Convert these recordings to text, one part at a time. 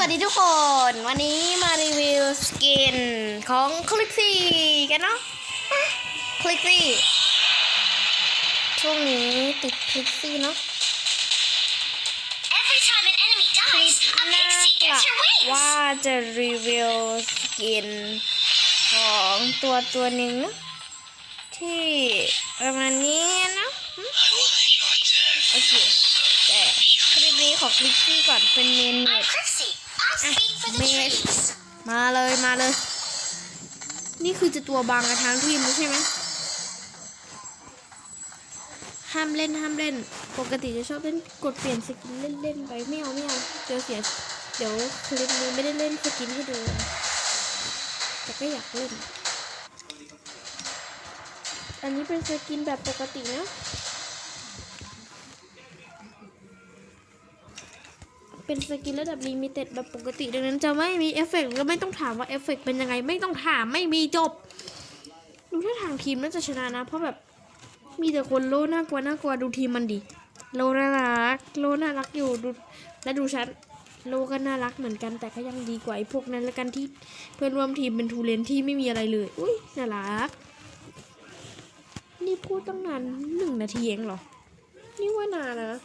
วัสดีทุกคน วันนี้มารีวิวสกินของคลิกซี่กันเนาะคลิกซี่ช่วงนี้ติดคลิกซี่เนาะ Every time an enemy คลิ dies, ป a หน้า pixie กะ gets your wings. ว่าจะรีวิวสกินของตัวตัวหนึ่งเนอะที่ประมาณนี้นะหึโอเคแต่คลิปนี้ของคลิกซี่ก่อนเป็นเมนเน I'm ต Chrissy. I speak for the Miss. trees. มาเลยมาเลย นี่คือจะตัวบางกันทั้งทีมใช่ไหมห้ามเล่นห้ามเล่น ปกติจะชอบเล่นกดเปลี่ยนสกินเล่นเล่นๆไปไม่เอาไม่เอาเดี๋ยวเสียเดี๋ยวคลิปนี้ไม่ได้เล่นสกินให้ดูแต่ก็อยากเล่น อันนี้เป็นสกินแบบปกตินะ เป็นสกินระดับลิมิเต็ดแบบปกติดังนั้นจะไม่มีเอฟเฟกต์แล้วไม่ต้องถามว่าเอฟเฟกต์เป็นยังไงไม่ต้องถามไม่มีจบดูถ้าทางทีมน่าจะชนะนะ เพราะแบบมีแต่คนโลน่ากลัวน่ากลัวดูทีมมันดิโลน่ารักโลน่ารักอยู่ดูและดูฉันโลก็น่ารักเหมือนกันแต่ก็ยังดีกว่าไอ้พวกนั้นละกันที่เพื่อนร่วมทีมเป็นทูเลนที่ไม่มีอะไรเลย อุ้ยน่ารัก นี่พูดตั้งนานหนึ่งนาทีเองเหรอ นี่ว่านานนะ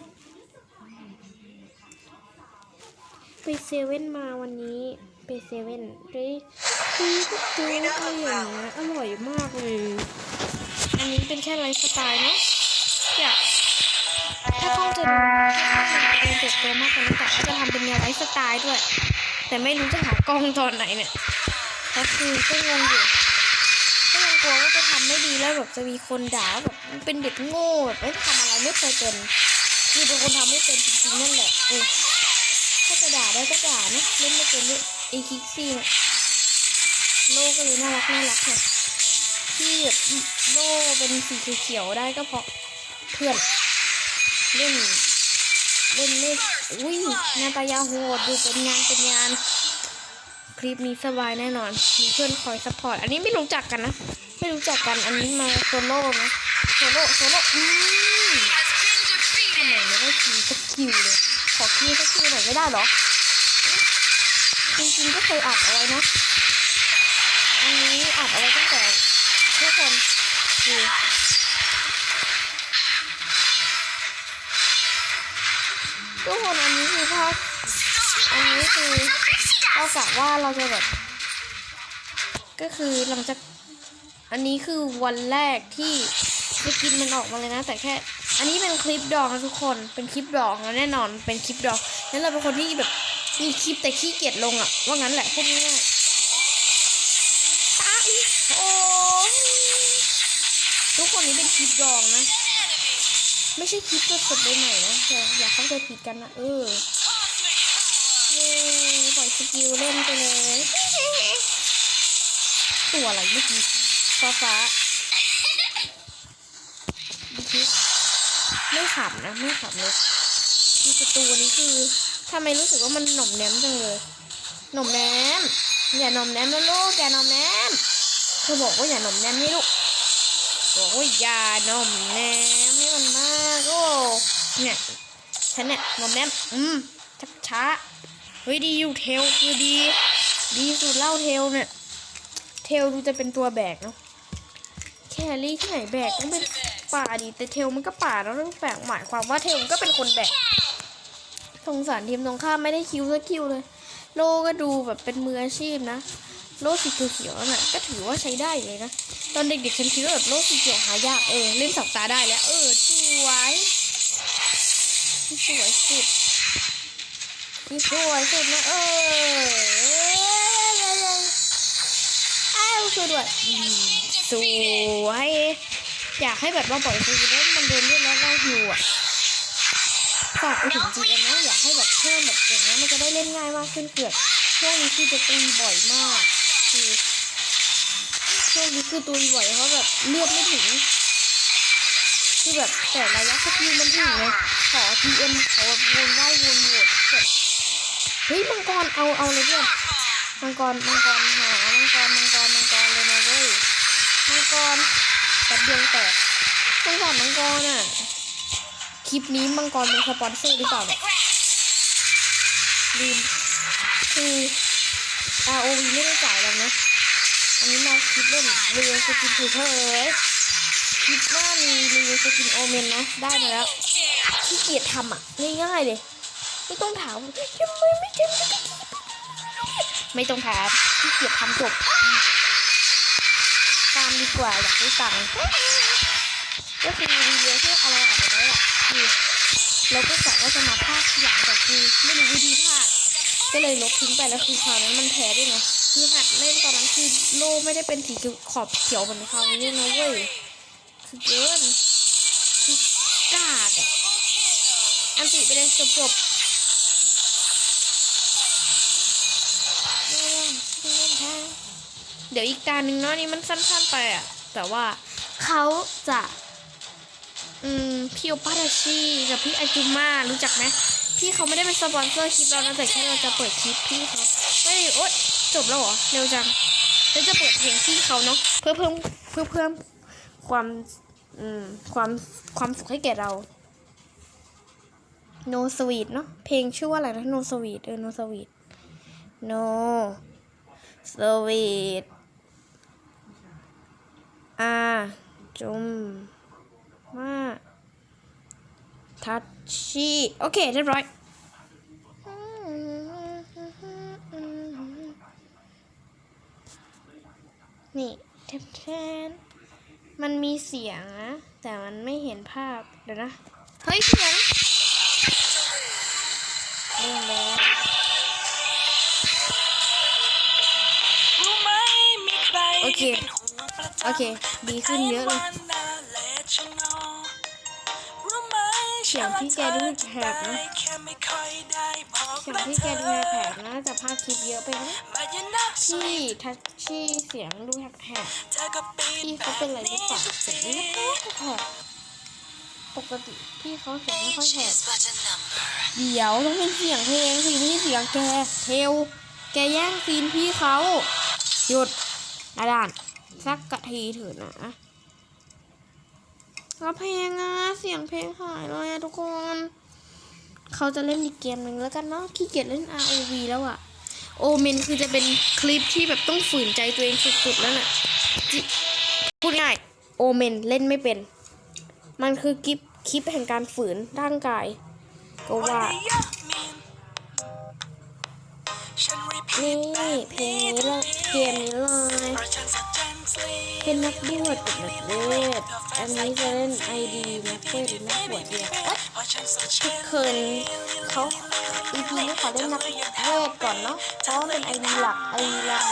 ไปเซเว่นมาวันนี้ไปเซเว่นได้ซื้อก็ซื้ออะไรอย่างเงี้ยอร่อยมากเลย อันนี้เป็นแค่ไลฟ์สไตล์เนาะอยากถ้ากล้องจะดูถ้ากล้องมันเติบโตมากกว่านี้แต่ว่าจะทำเป็นแนวไลฟ์สไตล์ด้วย แต่ไม่รู้จะหากล้องตอนไหนเนี่ยก็คือก็งงอยู่ก็ยังกลัวว่าจะทำไม่ดีแล้วแบบจะมีคนด่าแบบเป็นเด็กโง่แบบไม่ทำอะไรไม่เคยเป็นคือเป็นคนทำไม่เป็นจริงๆนั่นแหละเออ ได้ก็ด่านะเล่นไม่เป็นด้วยไอคิกซี่เนี่ยโลก็เลยน่ารักน่ารักค่ะที่แบบโลเป็นสีเขียวได้ก็เพราะเพื่อนเล่นเล่นเล่นอุ้ยหนาตายาโหดดูเป็นงานเป็นงาน คลิปนี้สบายแน่นอนมีเพื่อนคอยซัพพอร์ตอันนี้ไม่รู้จักกันนะไม่รู้จักกันอันนี้มาโซโล่นะโซโล่โซโล่อืมทำไมไม่ได้คิวสักคิวเลยขอคิวสักคิวหน่อยไม่ได้หรอ จริงๆก็เคยอัดเอาไว้นะ อันนี้อัดเอาไว้ตั้งแต่ทุกคนดูทุกคนอันนี้คือภาพอันนี้คือเรากะว่าเราจะแบบ ก็คือหลังจากอันนี้คือวันแรกที่สกินมันออกมาเลยนะ แต่แค่ อันนี้เป็นคลิปดองนะทุกคนเป็นคลิปดองแน่นอนเป็นคลิปดองนั้นเราเป็นคนที่แบบ มีคลิปแต่ขี้เกียจลงอะว่างั้นแหละพูดง่ายตายโอ้ทุกคนนี้เป็นคลิปดองนะ ไม่ใช่คลิปสดๆใหม่นะอย่าเข้าใจผิดกันนะเออเย้ปล่อยสกิลเล่นไปเลย ตัวอะไรเมื่อกี้ฟ้าฟ้าไม่ขำนะ ไม่ขำเลยมีประตูนี้คือ ทำไมรู้สึกว่ามันหน่อมแนมจังเลย หน่อมแนม อย่าหน่อมแนมนะลูก อย่าหน่อมแนมเธอบอกว่าอย่าหน่อมแนมนี่ลูกบอกว่าอย่าหน่อมแนมให้มันมากโอ้เนี่ยฉันเนี่ยหน่อมแนม อืมชักช้าเฮ้ยดีอยู่เทลคือดี ดีสุดเล่าเทลเนี่ย เทลดูจะเป็นตัวแบกเนาะแครี่ที่ไหนแบกต้องเป็นป่าดิแต่เทลมันก็ป่าแล้วเรื่องแปลกหมายความว่าเทลมันก็เป็นคนแบก สงสารทีมตรงข้ามไม่ได้คิวสักคิวเลย โลก็ดูแบบเป็นมืออาชีพนะ โลสีเขียวน่ะก็ถือว่าใช้ได้เลยนะ ตอนเด็กๆฉันคิดว่าแบบโลสีเขียวหายากเออเล่นสับตาได้แล้ว เออสวยสวยสุดสวยสุดนะเอออ้าวช่วยด้วยสวย อยากให้แบบเราปล่อยซีแล้วมันโดนเลือดแล้วเราหิวอะ ฝากไปถึงจีเอ็มนะอยากให้แบบเพิ่มแบบอย่างนี้มันจะได้เล่นง่ายมากขึ้นเกิดช่วงนี้คือจะตีบ่อยมากคือช่วงนี้คือตีบ่อยเพราะแบบเลือดไม่ถึงคือแบบแต่ระยะสกิลมันถึงไงขอทีเอ็มขอแบบวนไหววนโหวดเฮ้ยมังกรเอาเอาเลยเพื่อนมังกรมังกรหามังกรมังกรมังกรเลยนะเว้ยมังกรตัดเดียงแตกสงสารมังกรอะ ลิปนี้มังกรเป็นสปอนเซอร์หรือเปล่าเนี่ยลืมคือ ROV ไม่ได้จ่ายแล้วนะ อันนี้มาคิดเล่นเรียนสกินเฉยๆคิดว่ามีเรียนสกินโอเมนนะ ได้มาแล้วขี้เกียจทำอะ ง่ายๆเลย ไม่ต้องถามทำไมไม่ทำไม่ต้องถามขี้เกียจทำจบตามดีกว่าอยากได้ตังค์ก็คือรีวิวที่อาเร คือเราก็กะว่าจะมาพากทีหลังแต่คือไม่รู้วิธีพากก็เลยลบทิ้งไปแล้วคือคราวนั้นมันแพ้ด้วยไงคือหัดเล่นตอนนั้นคือโลไม่ได้เป็นสีขอบเขียวเหมือนคราวนี้นะเว้ยคือเกินคือกากอะอันติไปเลยจบจบเดี๋ยวอีกตาหนึ่งเนาะนี่มันสั้นๆไปอะแต่ว่าเขาจะ อืมพี่โอปาราชีกับพี่อาจุมารู้จักไหมพี่เขาไม่ได้เป็นสปอนเซอร์คลิปเรานะแต่แค่เราจะเปิดคลิปพี่เขาไม่โอ๊ยจบแล้วเหรอเร็วจังเราจะเปิดเพลงพี่เขาเนาะเพื่อเพิ่มเพื่อเพิ่มความอืมความความสุขให้แก่เรา No Sweet เนาะเพลงชื่อว่าอะไรนะ No Sweet เออ No Sweet No Sweet อาจุม มาทัชชี่โอเคเรียบร้อยนี่แทนแทนมันมีเสียงนะ แต่มันไม่เห็นภาพ เดี๋ยวนะ เฮ้ยเสียงเล่นแล้วโอเค โอเค ดีขึ้นเยอะเลย สียงที่แกดูแหบนะแค่ไม่ค่อยได้บอกเสียงที่แกดูแผลกๆนะแต่ภาพคลิปเยอะไปนะมายันนักพี่ทัชชี่เสียงดูแหบเธอก็ปีๆนพี่แบเขาบเป็นอะไรหรือนี้เปล่าทุกเสียงทีไม่ค่อยแหบปกติพี่เขาเสียงไม่ค่อยแหบ but a number เดี๋ยวต้องเป็นเสียงเพลงสิไม่ใช่เสียงแกเทลแกแย่งซีนพี่เขาหยุดอาดานสักกะทีเถอะนะ แล้วเพลงอะเสียงเพลงหายเลยอะทุกคน เขาจะเล่นอีกเกมหนึ่งแล้วกันเนาะขี้เกียจเล่น ROV แล้วอะโอเมนคือจะเป็นคลิปที่แบบต้องฝืนใจตัวเองสุดๆแล้วน่ะพูดง่ายโอเมนเล่นไม่เป็น มันคือคลิปคลิปแห่งการฝืนร่างกาย ก็ว่านี่เพลงนี้เลยเกมนี้เลย เป็นนักบวชกับนักเวทอันนี้จะเล่นไอดีนักเวทหรือนักบวชเนี่ยเอ๊ะเพราะฉันสักทุกคืนเขาอีพีนี้ขอเล่นนักเวทก่อนเนาะเพราะว่าเป็นไอดีหลักไอดีหลัก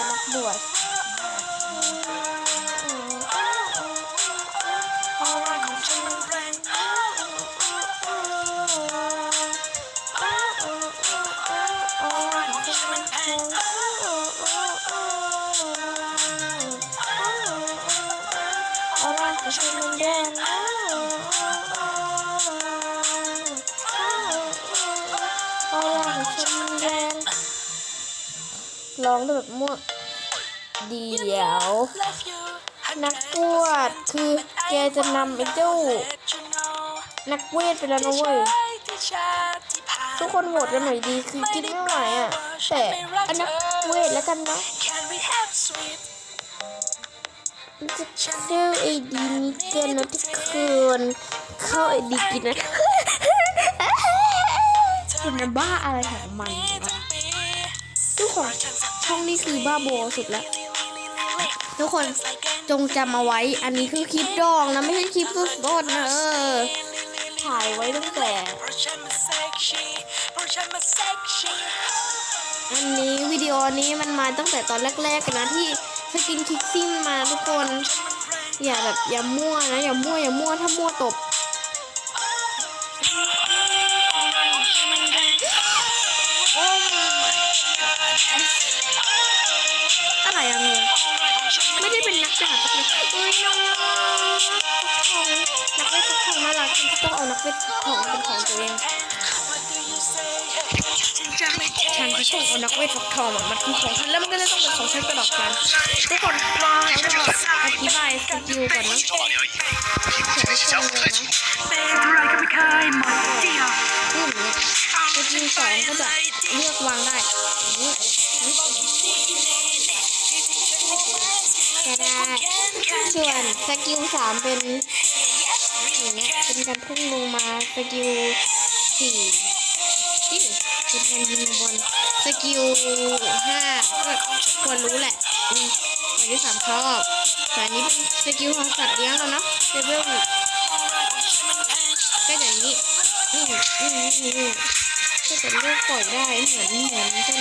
นักบวชคือแกจะนำไอ้เจ้านักเวทไปแล้วนะเว้ยทุกคนโหวตกันหน่อยดีคือกินไม่ไหวอะแต่อันนักเวทแล้วกันเนาะ Can we have sweet มันจะชื่อไอดีนี้เกินนะทุกคนเข้าไอดีกินนะคุณมันบ้าอะไรของมันวะทุกคนช่องนี้คือบ้าโบสุดแล้ว ทุกคนจงจำเอาไว้ อันนี้คือคลิปดองนะไม่ใช่คลิปสุดๆนะเออถ่ายไว้ตั้งแต่ อันนี้วิดีโอนี้มันมาตั้งแต่ตอนแรกๆกันนะที่สกินคิกซิ่งมาทุกคน อย่าแบบอย่ามั่วนะอย่ามั่วอย่ามั่วถ้ามั่วตบ ไม่ได้เป็นนักดาบสักเลยเอ้ยน้องนักเวทฟักทองน่ารักฉันก็ต้องเอานักเวทฟักทองเป็นของตัวเองฉันจะไม่แคฉันร์ก็ต้องเอานักเวทฟักทองอะมันคือของฉันแล้วมันก็เลยต้องเป็นของฉันตลอดกาลทุกคนเราจะอธิบายสกิลก่อนนะเดี๋ยวทุกคนเลยนะเอะไร สกิลสามเป็นอย่างเงี้ยเป็นการพุ่งลงมาสกิลสี่ที่เป็นการยิงบอลสกิลห้าก็ควรรู้แหละอืมหมายที่สามชอบแต่อันนี้เป็นสกิลของสัตว์เลี้ยงแล้วเนาะเลเวลก็อย่างนี้นี่นี่นี่นี่ก็จะเลือกปล่อยได้เหมือนเหมือนกัน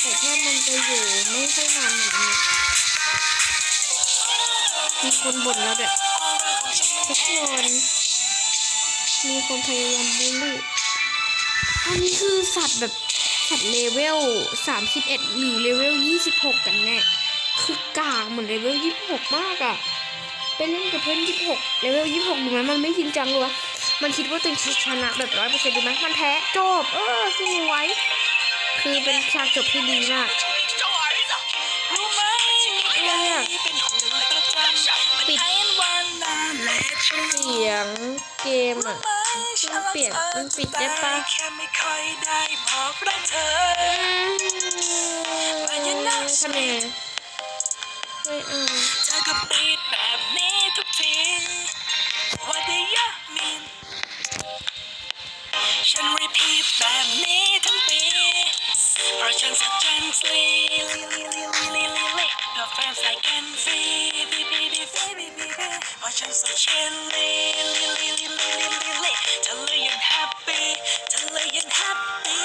แต่แค่มันจะอยู่ไม่ค่อยนาน คนบ่นแล้วด้วยทุกคนมีคนพยายามบูลลี่อันนี้คือสัตว์แบบสัตว์เลเวล31 หรือเลเวล 26 กันแน่คือกากเหมือนเลเวล 26 มากอะไปเล่นกับเพื่อน 26 เลเวล 26 ดูไหมมันไม่จริงจังเลยวะมันคิดว่าตัวเองชนะแบบร้อยเปอร์เซ็นต์ดูไหมมันแพ้จบ เออสู้ไว้คือเป็นฉากจบที่ดีมาก เสียงเกมอะมันเปลี่ยนมันปิดได้ปะทำไมไม่เอาเธอก็ปิดแบบนี้ทุกทีว่าได้ยามินฉันรีพีทแบบนี้ทั้งปีเพราะฉันสัจจันทรีลีลีลีลีลีลีกับแฟนสายกันฟรี บีบีบีบีบีเพราฉันสุดเชนลีลีลีลีลีลีลีลีเธอเลยยังแฮปปี้เธอเลยยังแฮปปี้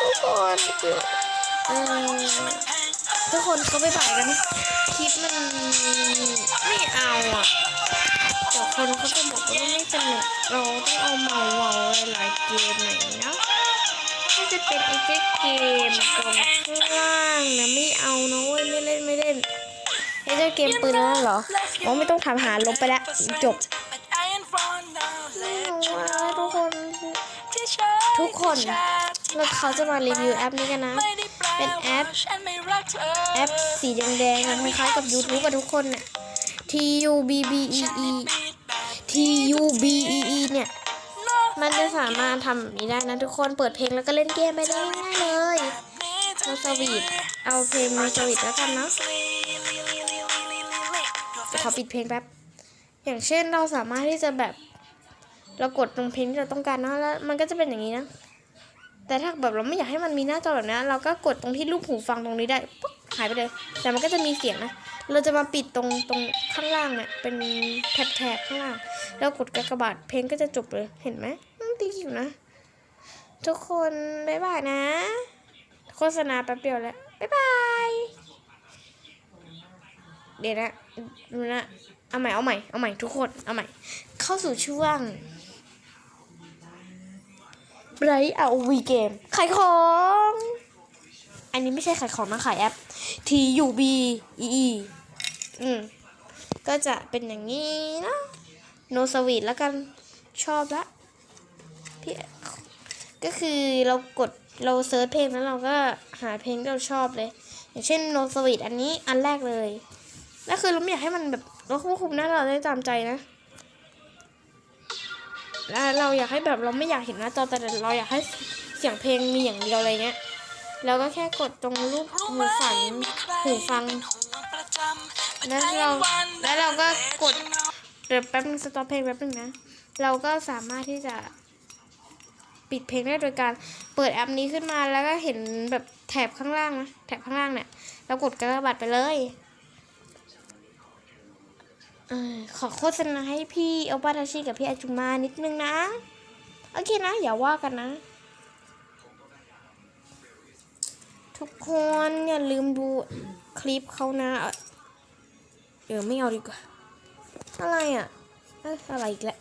ทุกคนทุกคนเขาไปบ่ายกัน คลิปมันไม่เอาอะ เดี๋ยวคนเขาจะบอกว่าไม่สนุกเราต้องเอาเมาเมาหลายๆเกมหน่อยนะถ้าจะเป็นไอ้แค่เกมตรงข้างล่างนะไม่เอานะเว้ยไม่เล่นไม่เล่นไอ้เจ้าเกมปืนนั่นเหรออ๋อไม่ต้องถามหาลบไปแล้วจบไม่เอาอะทุกคน ทุกคนแล้วเขาจะมารีวิวแอปนี้กันนะ เป็นแอป แอปสีแดงๆอะคล้ายๆกับ YouTube กับทุกคนเนี่ย T U B B E E T U B E E เนี่ย มันจะสามารถทำแบบนี้ได้นะทุกคนเปิดเพลงแล้วก็เล่นเกมไปได้ง่ายเลยโนสวีทเอาเพลงโนสวีทแล้วกันเนาะขอปิดเพลงแป๊บ อย่างเช่นเราสามารถที่จะแบบ เรากดตรงเพลงที่เราต้องการเนะแล้วมันก็จะเป็นอย่างนี้นะ แต่ถ้าแบบเราไม่อยากให้มันมีหน้าจอแบบนี้เราก็กดตรงที่รูปหูฟังตรงนี้ได้ปุ๊บหายไปเลย แต่มันก็จะมีเสียงนะ เราจะมาปิดตรงตรงข้างล่างเนี่ยเป็นแถบๆข้างล่าง แล้วกดกากบาทเพลงก็จะจบเลยเห็นไหมตีอยู่นะ ทุกคนบ๊ายบายนะ โฆษณาแป๊บเดียวแล้วบ๊ายบายเดี๋ยวนะดูนะเอาใหม่เอาใหม่เอาใหม่ทุกคนเอาใหม่ เข้าสู่ช่วงไรเอาวีเกมขายของ อันนี้ไม่ใช่ขายของนะขายแอป T U B E E อืม ก็จะเป็นอย่างนี้นะโนสวีทแล้วกันชอบละพี่ก็คือเรากดเราเซิร์ชเพลงแล้วเราก็หาเพลงที่เราชอบเลย อย่างเช่นโนสวีทอันนี้อันแรกเลยแล้วคือเราไม่อยากให้มันแบบเราควบคุมหน้าเราได้ตามใจนะแล้วเราอยากให้แบบเราไม่อยากเห็นหน้าจอแต่เราอยากให้เสียงเพลงมีอย่างเดียวอะไรเงี้ยเราก็แค่กดตรงรูปหูฟังหูฟัง แล้วเราแล้วเราก็กดเดี๋ยวแป๊บนึงสต็อปเพลงแป๊บนึงนะ เราก็สามารถที่จะปิดเพลงได้โดยการเปิดแอปนี้ขึ้นมาแล้วก็เห็นแบบแถบข้างล่างนะแถบข้างล่างเนี่ยเรากดกระบาดไปเลยเออขอโฆษณาให้พี่โอปาทาชิกับพี่อาจุมานิดนึงนะ โอเคนะ อย่าว่ากันนะ ทุกคนอย่าลืมดูคลิปเขานะ เออไม่เอาดีกว่า อะไรอะอะไรอีกแล้ว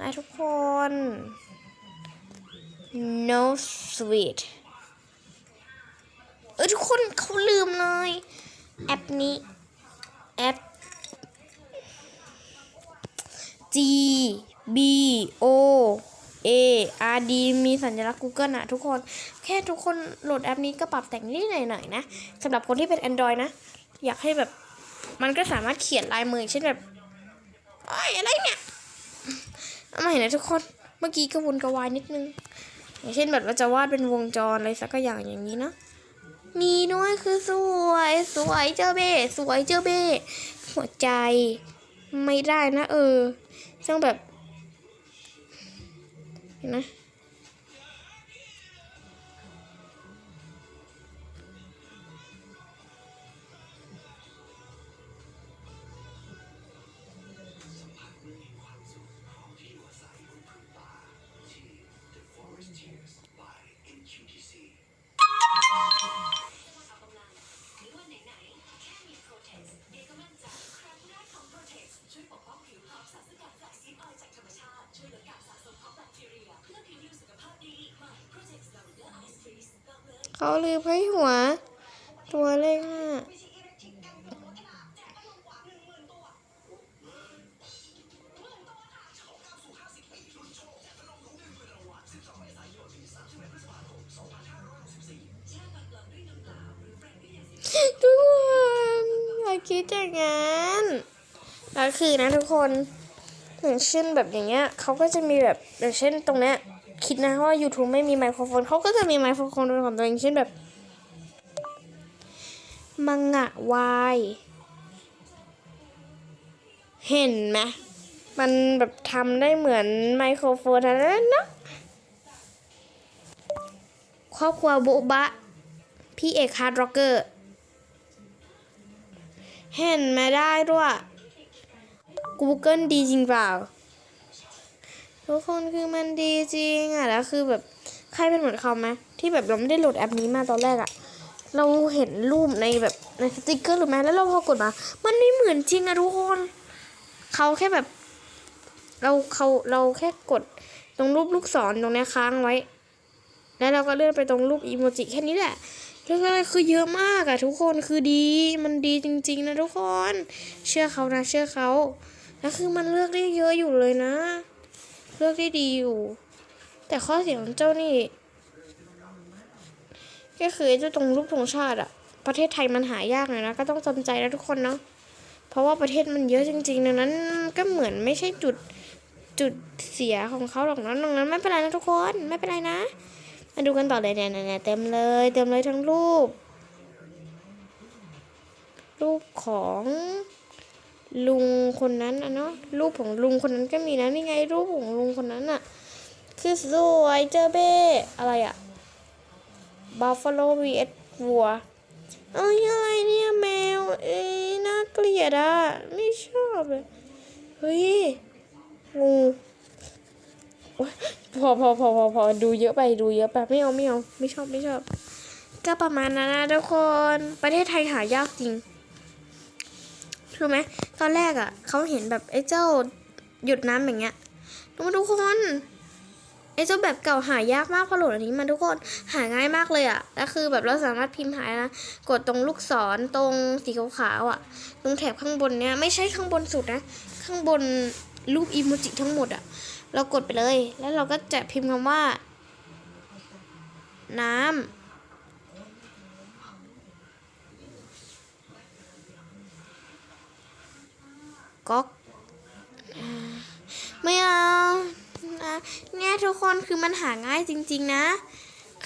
นะทุกคน no sweet เออทุกคนเขาลืมเลย แอปนี้แอป G B O A R D มีสัญลักษณ์ Google นะทุกคน แค่ทุกคนโหลดแอปนี้ก็ปรับแต่งนิดหน่อยๆนะสำหรับคนที่เป็น Android นะ อยากให้แบบ มันก็สามารถเขียนลายมือเช่นแบบโอ้ยอะไรเนี่ยเอาใหม่นะทุกคน เมื่อกี้กระวนกระวายนิดนึง อย่างเช่นแบบเราจะวาดเป็นวงจรอะไรสักอย่างอย่างนี้เนาะมีด้วยคือสวย สวยเจอเบ้สวยเจอเบ้หัวใจ ไม่ได้นะ เออต้องแบบเห็นไหม เขาลืมให้หัว ตัวเลขห้าทุกคนอย่าคิดอย่างนั้นแล้วคือนะทุกคนอย่างเช่นแบบอย่างเงี้ยเขาก็จะมีแบบอย่างเช่นตรงเนี้ย คิดนะว่า YouTube ไม่มีไมโครโฟนเขาก็จะมีไมโครโฟนเป็นของตัวเองเช่นแบบ มังงะวาย เห็นไหมมันแบบทำได้เหมือนไมโครโฟนอันนั้นนะครอบครัวโบบะ พี่เอกฮาร์ดร็อกเกอร์ เห็นไหมาได้ด้วย Google ดีจริงเปล่า ทุกคนคือมันดีจริงอะแล้วคือแบบใครเป็นเหมือนเขาไหมที่แบบเราไม่ได้โหลดแอปนี้มาตอนแรกอะเราเห็นรูปในแบบในสติกเกอร์หรือไหมแล้วเราพอกดมา มันไม่เหมือนจริงอะทุกคนเขาแค่แบบ เราเขาเราแค่กดตรงรูปลูกศรตรงเนี้ยค้างไว้ แล้วเราก็เลื่อนไปตรงรูปอีโมจิแค่นี้แหละเรื่องอะไรคือเยอะมากอะทุกคนคือดีมันดีจริง ๆ นะทุกคน เชื่อเขานะ เชื่อเขาแล้วคือมันเลือกได้เยอะอยู่เลยนะ เลือกได้ดีอยู่ แต่ข้อเสียของเจ้านี่ ก็คือเจ้าตรงรูปธงชาติอะประเทศไทยมันหายากหน่อยนะ ก็ต้องจำใจนะทุกคนเนาะเพราะว่าประเทศมันเยอะจริงๆดังนั้นก็เหมือนไม่ใช่จุดจุดเสียของเขาหรอกนะดังนั้นไม่เป็นไรนะทุกคนไม่เป็นไรนะมาดูกันต่อเลยเนี่ยเนี่ยเนี่ยเต็มเลยเต็มเลยทั้งรูป รูปของ ลุงคนนั้นอะเนาะรูปของลุงคนนั้นก็มีนะนี่ไงรูปของลุงคนนั้นอะคือสวยเจอเบ้อะไรอะ Buffalo vs วัวเอ้ยอะไรเนี่ยแมวเอ้ยน่าเกลียดอะไม่ชอบเลยเฮ้ยงูพอพอพอพอพอดูเยอะไปดูเยอะไปไม่เอาไม่เอาไม่ชอบไม่ชอบ ก็ประมาณนั้นนะทุกคน ประเทศไทยหายากจริง รู้ไหมตอนแรกอะ่ะเขาเห็นแบบไอ้เจ้าหยุดน้ำอย่างเงี้ยดูมาทุกคนไอ้เจ้าแบบเก่าหายากมากพอโหลดอันนี้มาทุกคนหาง่ายมากเลยอะ่ะแล้วคือแบบเราสามารถพิมพ์หายนะกดตรงลูกศรตรงสีขาวๆอะ่ะ ตรงแถบข้างบนเนี้ยไม่ใช่ข้างบนสุดนะ ข้างบนรูปอีโมจิทั้งหมดอะ่ะ เรากดไปเลย แล้วเราก็จะพิมพ์คำว่า น้ำ ก๊อกไม่เอานะเนี่ยทุกคนคือมันหาง่ายจริง ๆ นะ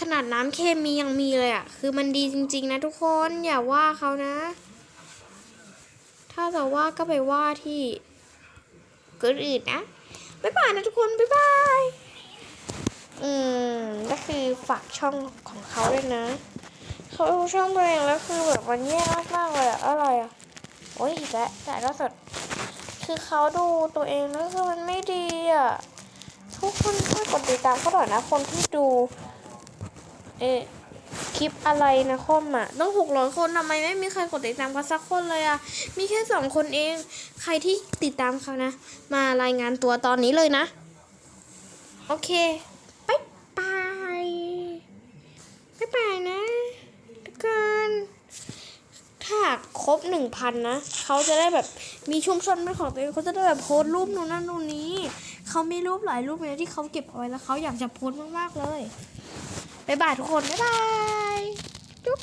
ขนาดน้ำเคมียังมีเลยอะ่ะ คือมันดีจริง ๆ นะทุกคนอย่าว่าเขานะ ถ้าจะว่าก็ไปว่าที่กิดอื่นนะบ๊ายบายนะทุกคนบ๊ายบายอืมก็คือฝากช่องของเขาด้วยนะเขาดูช่องตัวเองแล้วคือแบบมันแย่มากๆเลยอะอะไรอะโอ้ยอีกแล้วแต่ก็สด คือเขาดูตัวเองแล้วคือมันไม่ดีอะ ทุกคนช่วยกดติดตามเขาหน่อยนะ คนที่ดู เอคลิปอะไรนะคอมอะ ต้องหกร้อยคนทำไมไม่มีใครกดติดตามเขาสักคนเลยอะ มีแค่สองคนเอง ใครที่ติดตามเขานะ มารายงานตัวตอนนี้เลยนะ โอเคบายบายบายบายนะทุกคน ถ้าครบหนึ่งพันนะเขาจะได้แบบมีชุมชนเป็นของตัวเองเขาจะได้แบบโพสต์รูปนู่นนั่นนู่นนี้เขามีรูปหลายรูปเลยที่เขาเก็บเอาไว้แล้วเขาอยากจะโพสต์มากๆเลยบ๊ายบายทุกคนบ๊ายบายจุ๊บ